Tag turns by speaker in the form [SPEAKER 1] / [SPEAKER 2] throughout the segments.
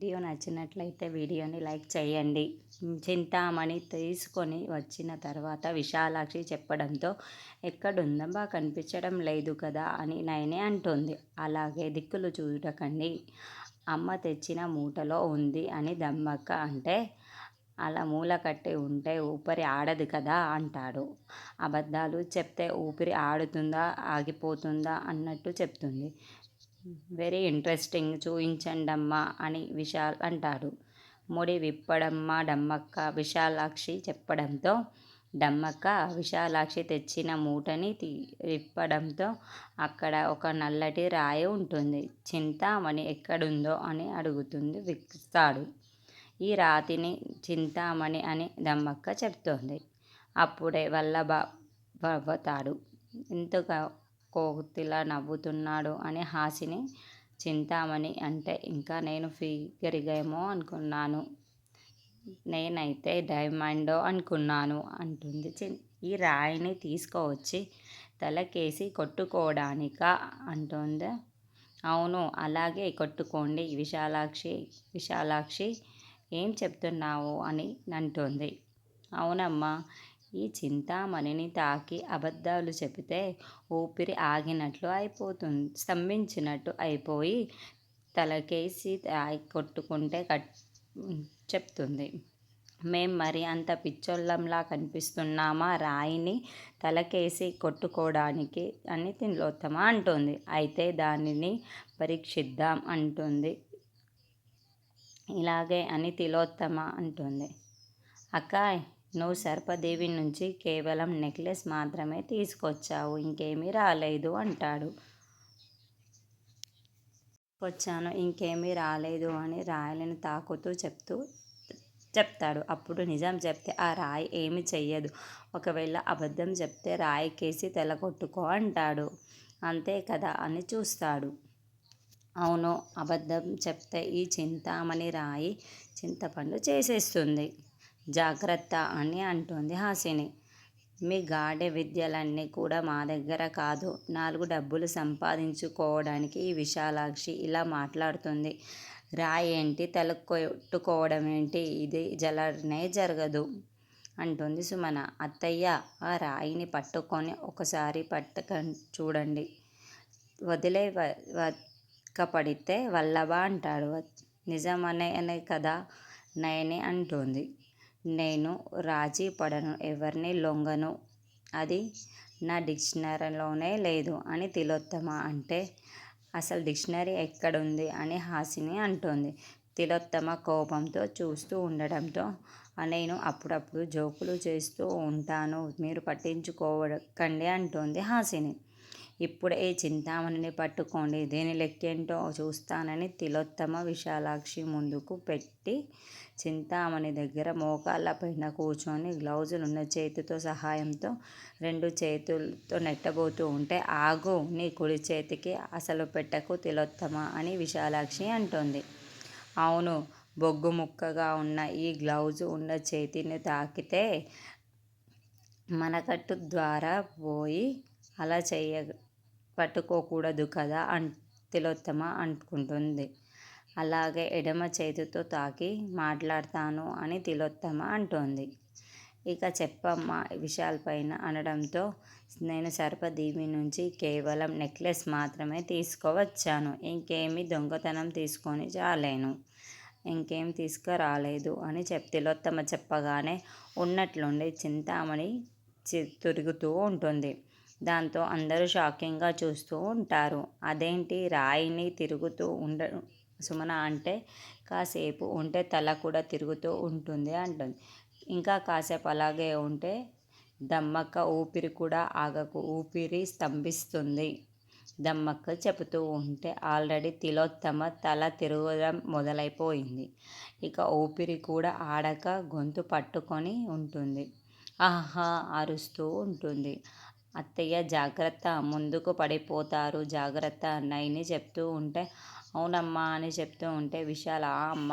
[SPEAKER 1] Video నచ్చినట్లయితే వీడియోని like చేయండి. చింతామణి తీసుకొని వచ్చిన తర్వాత విశాలాక్షి చెప్పడంతో ఎక్కడుందమ్మా కనిపించడం లేదు కదా? అని నయనే అంటుంది. అలాగే దిక్కులు చూడకండి. అమ్మ తెచ్చిన మూటలో ఉంది అని దమ్మక్క అంటే అలా మూల కట్టి ఉంటే ఊపిరి ఆడదు కదా? అంటాడు. అబద్ధాలు చెప్తే ఊపిరి ఆడుతుందా? ఆగిపోతుందా? అన్నట్టు చెప్తుంది. వెరీ ఇంట్రెస్టింగ్ చూయించండమ్మా అని విశాల్ అంటాడు. ముడి విప్పడమ్మ డమ్మక్క. విశాలాక్షి చెప్పడంతో డమ్మక్క విశాలాక్షి తెచ్చిన మూటని తీ విప్పడంతో అక్కడ ఒక నల్లటి రాయి ఉంటుంది. చింతామణి ఎక్కడుందో అని అడుగుతుంది విస్తాడు. ఈ రాతిని చింతామణి అని దమ్మక్క చెప్తోంది. అప్పుడే వల్లభ వతాడు ఇంతగా కోతిలా నవ్వుతున్నాడు అని హాసిని చింతామణి అంటే ఇంకా నేను ఫిగరిగేమో అనుకున్నాను. నేనైతే డైమండో అనుకున్నాను అంటుంది చి ఈ రాయిని తీసుకువచ్చి తలకేసి కొట్టుకోవడానికా అంటుంది. అవును అలాగే కొట్టుకోండి విశాలాక్షి విశాలాక్షి ఏం చెప్తున్నావు అని అంటుంది అవునమ్మా ఈ చింతామణిని తాకి అబద్ధాలు చెబితే ఊపిరి ఆగినట్లు అయిపోతుంది. స్తంభించినట్టు అయిపోయి తలకేసి కొట్టుకుంటే కట్ చెప్తుంది. మేం మరి అంత పిచ్చోళ్ళంలా కనిపిస్తున్నామా? రాయిని తలకేసి కొట్టుకోవడానికి అని తిలోత్తమ అంటుంది. అయితే దానిని పరీక్షిద్దాం అంటుంది. ఇలాగే అని తిలోత్తమ అంటుంది. అక్క నువ్వు సర్పదేవి నుంచి కేవలం నెక్లెస్ మాత్రమే తీసుకొచ్చావు ఇంకేమీ రాలేదు అంటాడు. వచ్చాను ఇంకేమీ రాలేదు అని రాయలను తాకుతూ చెప్తూ చెప్తాడు. అప్పుడు నిజం చెప్తే ఆ రాయి ఏమి చెయ్యదు. ఒకవేళ అబద్ధం చెప్తే రాయికేసి తెలగొట్టుకో అంటాడు. అంతే కదా అని చూస్తాడు. అవును అబద్ధం చెప్తే ఈ చింతామణి రాయి చింతపండు చేసేస్తుంది. జాగ్రత్త అని అంటుంది హాసిని. మీ గాడె విద్యలన్నీ కూడా మా దగ్గర కాదు. నాలుగు డబ్బులు సంపాదించుకోవడానికి ఈ విశాలాక్షి ఇలా మాట్లాడుతుంది. రాయి ఏంటి తలకొట్టుకోవడం ఏంటి? ఇది జలనే జరగదు అంటుంది సుమన. అత్తయ్య ఆ రాయిని పట్టుకొని ఒకసారి పట్టక చూడండి. వదిలే పడితే వల్లభ అంటాడు. నిజమనే కదా నయని అంటుంది. నేను రాజీ పడను ఎవరిని లొంగను? అది నా డిక్షనరీలోనే లేదు అని తిలోత్తమ అంటే అసలు డిక్షనరీ ఎక్కడుంది అని హాసిని అంటోంది. తిలోత్తమ కోపంతో చూస్తూ ఉండడంతో నేను అప్పుడప్పుడు జోకులు చేస్తూ ఉంటాను మీరు పట్టించుకోకండి అంటోంది హాసిని. ఇప్పుడే ఈ చింతామణిని పట్టుకోండి. దీని లెక్కేంటో చూస్తానని తిలోత్తమ విశాలాక్షి ముందుకు పెట్టి చింతామణి దగ్గర మోకాళ్ళ పైన కూర్చొని గ్లౌజులున్న చేతితో సహాయంతో రెండు చేతులతో నెట్టబోతూ ఉంటే ఆగు నీ కుడి చేతికి అసలు పెట్టకు తిలోత్తమ అని విశాలాక్షి అంటోంది. అవును బొగ్గు ముక్కగా ఉన్న ఈ గ్లౌజు ఉన్న చేతిని తాకితే మనకట్టు ద్వారా పోయి అలా చేయ పట్టుకోకూడదు కదా అన్ తిలోత్తమ అనుకుంటుంది అలాగే ఎడమ చేతితో తాకి మాట్లాడతాను అని తిలోత్తమ అంటోంది. ఇక చెప్పమ్మ విశాల్ పైన అనడంతో నేను సర్పదీవి నుంచి కేవలం నెక్లెస్ మాత్రమే తీసుకువచ్చాను. ఇంకేమీ దొంగతనం తీసుకొని రాలేను. ఇంకేం తీసుకురాలేదు అని చెప్ తిలోత్తమ చెప్పగానే ఉన్నట్లుండి చింతామణి తిరుగుతూ ఉంటుంది. దాంతో అందరూ షాకింగ్గా చూస్తూ ఉంటారు. అదేంటి? రాయిని తిరుగుతూ ఉండ సుమన అంటే కాసేపు ఉంటే తల కూడా తిరుగుతూ ఉంటుంది అంటుంది. ఇంకా కాసేపు అలాగే ఉంటే దమ్మక్క ఊపిరి కూడా ఆగకు ఊపిరి స్తంభిస్తుంది. దమ్మక్క చెబుతూ ఉంటే ఆల్రెడీ తిలోత్తమ తల తిరగడం మొదలైపోయింది. ఇక ఊపిరి కూడా ఆడక గొంతు పట్టుకొని ఉంటుంది. ఆహా! అరుస్తూ ఉంటుంది. అత్తయ్య జాగ్రత్త ముందుకు పడిపోతారు. జాగ్రత్త అన్నయ్యని చెప్తూ ఉంటే అవునమ్మా అని చెప్తూ ఉంటే విశాల అమ్మ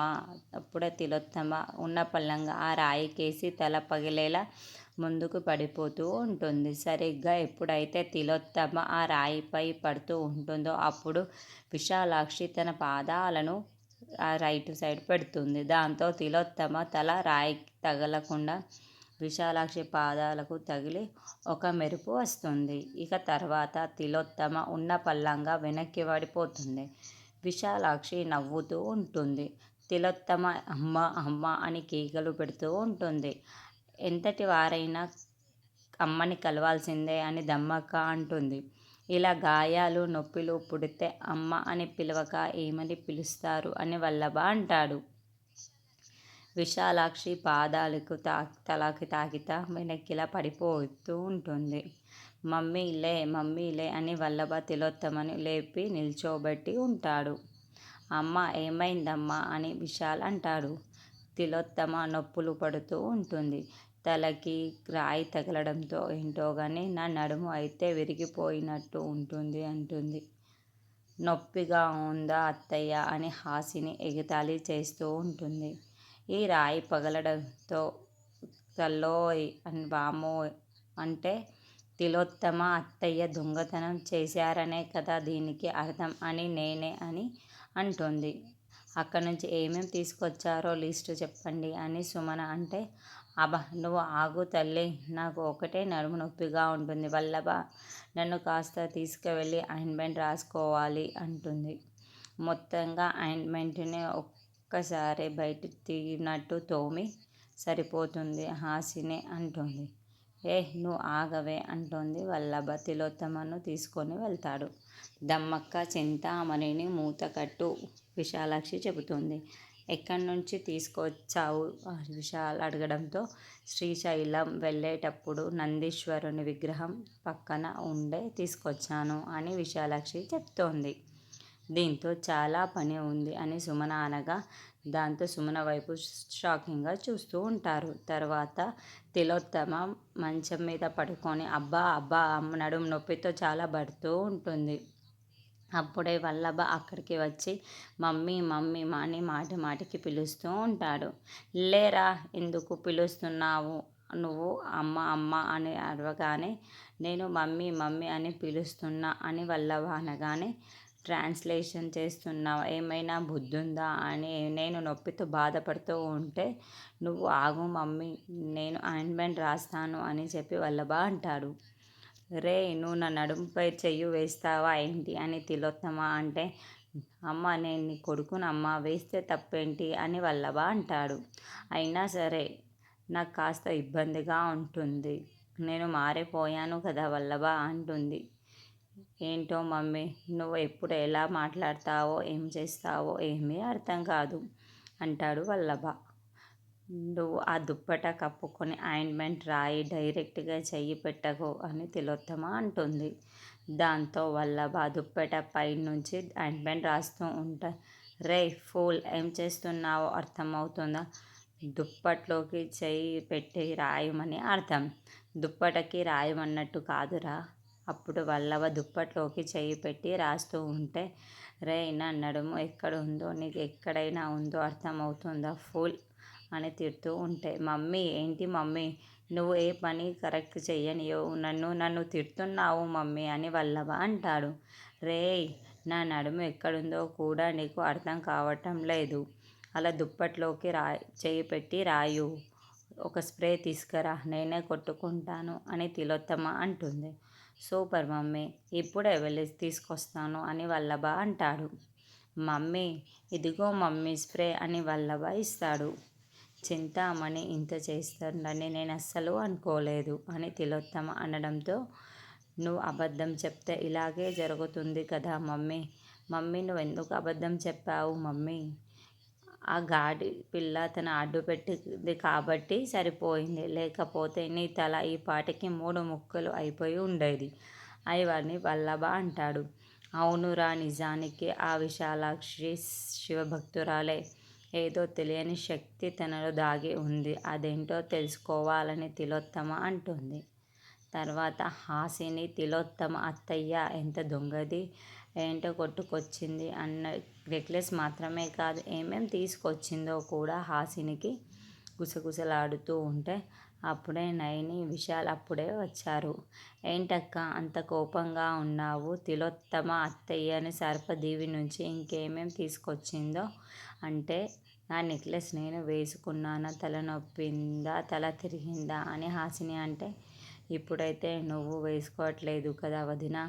[SPEAKER 1] అప్పుడే తిలోత్తమ ఉన్న పళ్ళంగా ఆ రాయికేసి తల పగిలేలా ముందుకు పడిపోతూ ఉంటుంది. సరిగ్గా ఎప్పుడైతే తిలోత్తమ ఆ రాయిపై పడుతూ ఉంటుందో అప్పుడు విశాలాక్షి తన పాదాలను ఆ రైట్ సైడ్ పెడుతుంది. దాంతో తిలోత్తమ తల రాయికి తగలకుండా విశాలాక్షి పాదాలకు తగిలి ఒక మెరుపు వస్తుంది. ఇక తర్వాత తిలోత్తమ ఉన్న పల్లంగా వెనక్కి పడిపోతుంది విశాలాక్షి నవ్వుతూ ఉంటుంది. తిలోత్తమ అమ్మ అమ్మ అని కేకలు పెడుతూ ఉంటుంది. ఎంతటి వారైనా అమ్మని కలవాల్సిందే అని దమ్మక్క అంటుంది. ఇలా గాయాలు నొప్పిలు పుడితే అమ్మ అని పిలవక ఏమని పిలుస్తారు అని వల్లభ అంటాడు. విశాలాక్షి పాదాలకు తా తలకి తాకితా వెనక్కిలా పడిపోతూ ఉంటుంది. మమ్మీలే మమ్మీలే అని వల్లభ తిలోత్తమని లేపి నిల్చోబెట్టి ఉంటాడు. అమ్మ ఏమైందమ్మా అని విశాల్ అంటాడు. తిలోత్తమ నొప్పులు పడుతూ ఉంటుంది. తలకి రాయి తగలడంతో ఏంటో కానీ నా నడుము అయితే విరిగిపోయినట్టు ఉంటుంది అంటుంది. నొప్పిగా ఉందా అత్తయ్య అని హాసిని ఎగతాళి చేస్తూ ఉంటుంది. ఈ రాయి పగలడంతో తల్లోయ్ అని బామో అంటే తిలోత్తమ అత్తయ్య దొంగతనం చేశారనే కదా దీనికి అర్థం అని నేనే అని అంటుంది. అక్కడి నుంచి ఏమేమి తీసుకొచ్చారో లిస్టు చెప్పండి అని సుమన అంటే అబ్బా నువ్వు ఆగు తల్లి నాకు ఒకటే నడుము నొప్పిగా ఉంటుంది వల్లభ నన్ను కాస్త తీసుకువెళ్ళి ఆయింట్మెంట్ రాసుకోవాలి అంటుంది. మొత్తంగా ఆయింట్మెంట్ని ఒక్కసారి బయట తీగినట్టు తోమి సరిపోతుంది. హాసిని అంటుంది. ఏ నువ్వు ఆగవే అంటుంది వల్లభ తిలోత్తమను తీసుకొని వెళ్తాడు. దమ్మక్క చింతామణిని మూతకట్టు విశాలాక్షి చెబుతుంది. ఎక్కడి నుంచి తీసుకొచ్చావు? విశాల్ అడగడంతో శ్రీశైలం వెళ్ళేటప్పుడు నందీశ్వరుని విగ్రహం పక్కన ఉండే తీసుకొచ్చాను అని విశాలాక్షి చెప్తోంది. దీంతో చాలా పని ఉంది అని సుమన అనగా దాంతో సుమన వైపు షాకింగ్గా చూస్తూ ఉంటారు. తర్వాత తిలోత్తమ మంచం మీద పడుకొని అబ్బా అబ్బా అమ్మ నడుము నొప్పితో చాలా పడుతూ ఉంటుంది. అప్పుడే వల్లభ అక్కడికి వచ్చి మమ్మీ మమ్మీ అని మాటి మాటికి పిలుస్తూ ఉంటాడు. లేరా ఎందుకు పిలుస్తున్నావు నువ్వు? అమ్మ అమ్మ అని అడవగానే నేను మమ్మీ మమ్మీ అని పిలుస్తున్నా అని వల్లభ అనగానే ట్రాన్స్లేషన్ చేస్తున్నావు? ఏమైనా బుద్ధి ఉందా అని నేను నొప్పితో బాధపడుతూ ఉంటే నువ్వు ఆగు మమ్మీ నేను ఆయింట్మెంట్ రాస్తాను అని చెప్పి వల్లభా అంటాడు. రే నువ్వు నా నడుముపై చెయ్యి వేస్తావా ఏంటి? అని తిలోత్తమ అంటే అమ్మ నేను నీ కొడుకునమ్మ వేస్తే తప్పేంటి? అని వల్లభ అంటాడు. అయినా సరే నాకు కాస్త ఇబ్బందిగా ఉంటుంది. నేను మారిపోయాను కదా వల్లభ అంటుంది. ఏంటో మమ్మీ నువ్వు ఎప్పుడు ఎలా మాట్లాడతావో ఏం చేస్తావో ఏమీ అర్థం కాదు అంటాడు వల్లభ. నువ్వు ఆ దుప్పట కప్పుకొని ఆయింట్మెంట్ రాయి డైరెక్ట్గా చెయ్యి పెట్టకు అని తిలోత్తమ అంటుంది. దాంతో వల్లభ దుప్పట పైనుంచి ఆయింట్మెంట్ రాస్తూ ఉంటా రే ఫూల్ ఏం చేస్తున్నావో అర్థమవుతుందా? దుప్పట్లోకి చెయ్యి పెట్టి రాయమని అర్థం. దుప్పటకి రాయమన్నట్టు కాదురా. అప్పుడు వల్లవ దుప్పట్లోకి చేయి పెట్టి రాస్తూ ఉంటే రే నా నడుము ఎక్కడ ఉందో నీకు ఎక్కడైనా ఉందో అర్థమవుతుందా ఫుల్? అని తిడుతూ ఉంటే మమ్మీ ఏంటి మమ్మీ? నువ్వు ఏ పని కరెక్ట్ చెయ్యనియో నన్ను నన్ను తిడుతున్నావు మమ్మీ అని వల్లవ అంటాడు. రే నా నడుము ఎక్కడుందో కూడా నీకు అర్థం కావటం లేదు. అలా దుప్పట్లోకి రా చేయి పెట్టి రాయు. ఒక స్ప్రే తీసుకురా నేనే కొట్టుకుంటాను అని తిలోత్తమ అంటుంది. సూపర్ మమ్మీ ఇప్పుడే వెళ్ళి తీసుకొస్తాను అని వల్లభ అంటాడు. మమ్మీ ఇదిగో మమ్మీ స్ప్రే అని వల్లభ ఇస్తాడు. చింతామణి ఇంత చేస్తుందని నేను అస్సలు అనుకోలేదు అని తిలోత్తమ అనడంతో నువ్వు అబద్ధం చెప్తే ఇలాగే జరుగుతుంది కదా మమ్మీ? మమ్మీ నువ్వు ఎందుకు అబద్ధం చెప్పావు మమ్మీ? ఆ గాడి పిల్ల తన అడ్డు పెట్టింది కాబట్టి సరిపోయింది. లేకపోతే నీ తల ఈ పాటికి మూడు ముక్కలు అయిపోయి ఉండేది. అయివని వల్లభ అంటాడు. అవునురా నిజానికి ఆ విశాలాక్షి శివభక్తురాలే. ఏదో తెలియని శక్తి తనలో దాగి ఉంది. అదేంటో తెలుసుకోవాలని తిలోత్తమ అంటుంది. తర్వాత హాసిని తిలోత్తమ అత్తయ్య ఎంత దొంగది? ఏంటో కొట్టుకొచ్చింది అన్న నెక్లెస్ మాత్రమే కాదు ఏమేమి తీసుకొచ్చిందో కూడా హాసినికి గుసగుసలాడుతూ ఉంటే అప్పుడే నయని విశాల్ అప్పుడే వచ్చారు. ఏంటక్కా అంత కోపంగా ఉన్నావు? తిలోత్తమ అత్తయ్యని సర్పదీవి నుంచి ఇంకేమేం తీసుకొచ్చిందో అంటే నా నెక్లెస్ నేను వేసుకున్నానా తలనొప్పిందా తల తిరిగిందా అని హాసిని అంటే ఇప్పుడైతే నువ్వు వేసుకోవట్లేదు కదా వదినా!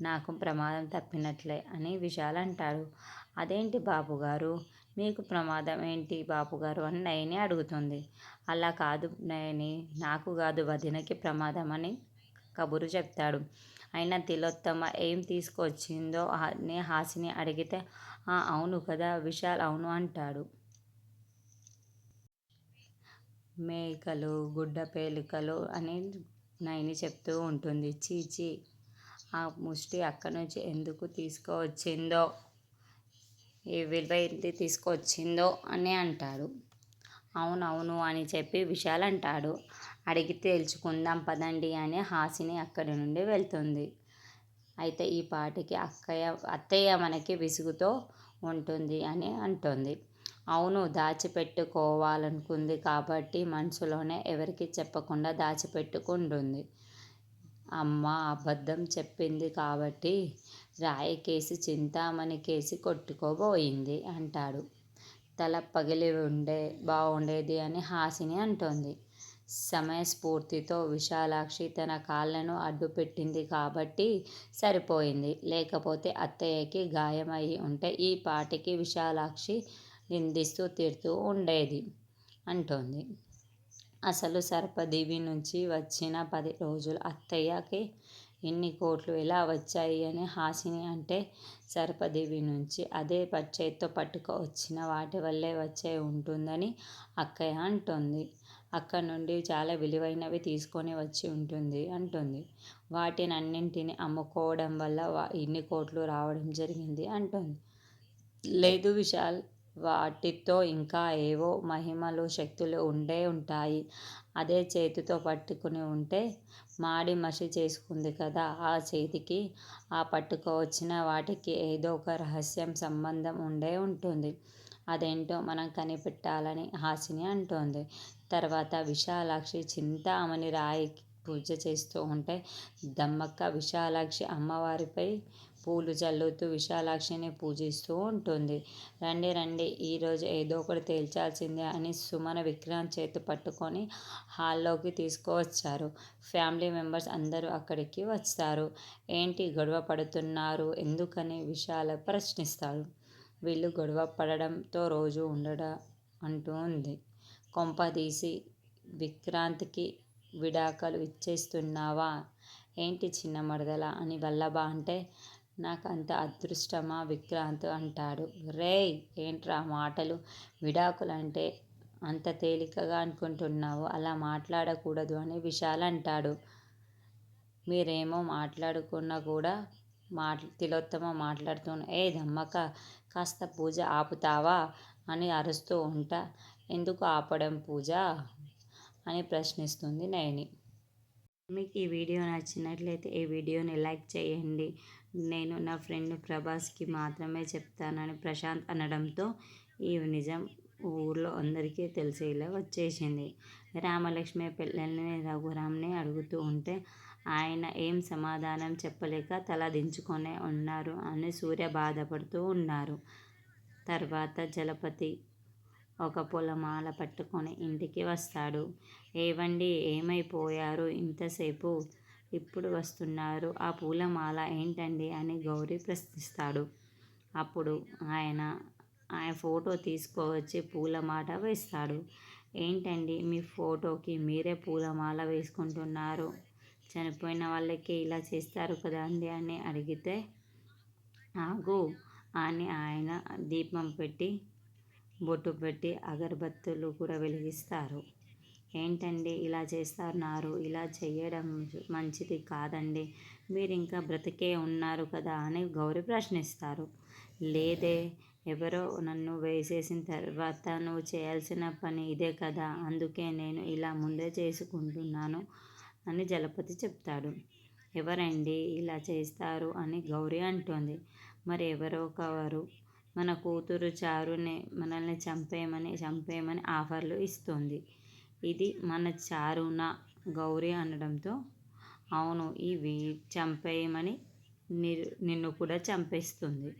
[SPEAKER 1] నాకు ప్రమాదం తప్పినట్లే అని విశాల్ అంటాడు. అదేంటి బాబుగారు మీకు ప్రమాదం ఏంటి బాబుగారు అని నయని అడుగుతుంది. అలా కాదు నయని నాకు కాదు వదినకి ప్రమాదం అని కబురు చెప్తాడు. అయినా తిలోత్తమ ఏం తీసుకొచ్చిందో అని హాసిని అడిగితే ఆ అవును కదా విశాల్ అవును అంటాడు. మేకలు, గుడ్డ పేలికలు అని నయని చెప్తూ ఉంటుంది. ఛీ ఆ ముష్టి అక్కడి నుంచి ఎందుకు తీసుకువచ్చిందో ఈ విలువైంది తీసుకువచ్చిందో అని అంటాడు. అవునవును అని చెప్పి విశాల్ అంటాడు. అడిగి తేల్చుకుందాం పదండి అని హాసిని అక్కడి నుండి వెళ్తుంది. అయితే ఈ పాటికి అత్తయ్య మనకి విసుగుతో ఉంటుంది అని అంటుంది. అవును దాచిపెట్టుకోవాలనుకుంది కాబట్టి మనసులోనే ఎవరికి చెప్పకుండా దాచిపెట్టుకుంటుంది. అమ్మ అబద్ధం చెప్పింది కాబట్టి రాయికేసి చింతామణికేసి కొట్టుకోబోయింది అంటాడు. తల పగిలి ఉండే బాగుండేది అని హాసిని అంటోంది సమయస్ఫూర్తితో విశాలాక్షి తన కాళ్ళను అడ్డుపెట్టింది కాబట్టి సరిపోయింది. లేకపోతే అత్తయ్యకి గాయం ఉంటే ఈ పాటికి విశాలాక్షి నిందిస్తూ తిడుతూ ఉండేది అంటోంది అసలు సర్పదేవి నుంచి వచ్చిన పది రోజులు అత్తయ్యకి ఇన్ని కోట్లు ఎలా వచ్చాయి అని హాసిని అంటే సర్పదేవి నుంచి అదే చేత్తో పట్టుకు వచ్చిన వాటి వల్లే వచ్చి ఉంటుందని అక్కయ్య అంటుంది. అక్కడి నుండి చాలా విలువైనవి తీసుకొని వచ్చి ఉంటుంది అంటుంది. వాటినన్నింటినీ అమ్ముకోవడం వల్ల ఇన్ని కోట్లు రావడం జరిగింది అంటుంది. లేదు విశాల్! వాటితో ఇంకా ఏవో మహిమలు, శక్తులు ఉండే ఉంటాయి. అదే చేతితో పట్టుకుని ఉంటే మాడి మసి చేసుకుంది కదా ఆ చేతికి ఆ పట్టుకోవచ్చిన వాటికి ఏదో ఒక రహస్యం సంబంధం ఉండే ఉంటుంది. అదేంటో మనం కనిపెట్టాలని హాసిని అంటోంది తర్వాత విశాలాక్షి చింతామణి రాయికి పూజ చేస్తూ ఉంటే దమ్మక్క విశాలాక్షి అమ్మవారిపై పూలు చల్లుతూ విశాలాక్షిని పూజిస్తూ ఉంటుంది. రండి రండి ఈరోజు ఏదో ఒకటి తేల్చాల్సిందే అని సుమన విక్రాంత్ చేతి పట్టుకొని హాల్లోకి తీసుకువచ్చారు. ఫ్యామిలీ మెంబర్స్ అందరూ అక్కడికి వస్తారు. ఏంటి గొడవ పడుతున్నారు ఎందుకని విశాల ప్రశ్నిస్తాడు. వీళ్ళు గొడవ పడడంతో ఉండడం అంటూ ఉంది కొంపదీసి విక్రాంత్కి విడాకులు ఇచ్చేస్తున్నావా ఏంటి చిన్న మరదలా అని వల్లభ అంటే నాకు అంత అదృష్టమా విక్రాంత్ అంటాడు. రేయ్ ఏంట్రా మాటలు విడాకులంటే అంత తేలికగా అనుకుంటున్నావు అలా మాట్లాడకూడదు అని విశాల్ అంటాడు. మీరేమో మాట్లాడుకున్నా కూడా తిలోత్తమ మాట్లాడుతున్నా ఏ దమ్మక కాస్త పూజ ఆపుతావా అని అరుస్తూ ఉంటా ఎందుకు ఆపడం పూజ అని ప్రశ్నిస్తుంది నయని. మీకు ఈ వీడియో నచ్చినట్లయితే ఈ వీడియోని లైక్ చేయండి. నేను నా ఫ్రెండ్ ప్రభాస్కి మాత్రమే చెప్తానని ప్రశాంత్ అనడంతో ఈ నిజం ఊర్లో అందరికీ తెలిసేలా వచ్చేసింది. రామలక్ష్మి పెళ్ళని రఘురామ్ని అడుగుతూ ఉంటే ఆయన ఏం సమాధానం చెప్పలేక తల దించుకొనే ఉన్నారు అని సూర్య బాధపడుతూ ఉన్నారు. తర్వాత జలపతి ఒక పొలమాల పట్టుకొని ఇంటికి వస్తాడు. ఏవండి ఏమైపోయారు ఇంతసేపు? ఇప్పుడు వస్తున్నారు ఆ పూలమాల ఏంటండి అని గౌరీ ప్రశ్నిస్తాడు. అప్పుడు ఆయన ఆయన ఫోటో తీసుకువచ్చి పూలమాల వేస్తాడు. ఏంటండి మీ ఫోటోకి మీరే పూలమాల వేసుకుంటున్నారు? చనిపోయిన వాళ్ళకి ఇలా చేస్తారు కదండీ అని అడిగితే ఆగు అని ఆయన దీపం పెట్టి బొట్టు పెట్టి అగరబత్తులు కూడా వెలిగిస్తారు. ఏంటండి ఇలా చేస్తున్నారు? ఇలా చేయడం మంచిది కాదండి మీరు ఇంకా బ్రతికే ఉన్నారు కదా అని గౌరీ ప్రశ్నిస్తారు. లేదే ఎవరో నన్ను వేసేసిన తర్వాత నువ్వు చేయాల్సిన పని ఇదే కదా అందుకే నేను ఇలా ముందే చేసుకుంటున్నాను అని జలపతి చెప్తాడు. ఎవరండి ఇలా చేస్తారు అని గౌరీ అంటుంది. మరి ఎవరో మన కూతురు చారుని మనల్ని చంపేయమని చంపేయమని ఆఫర్లు ఇస్తుంది ఇది మన చారున గౌరీ అనడంతో అవును ఇవి చంపేయమని నిన్ను కూడా చంపేస్తుంది.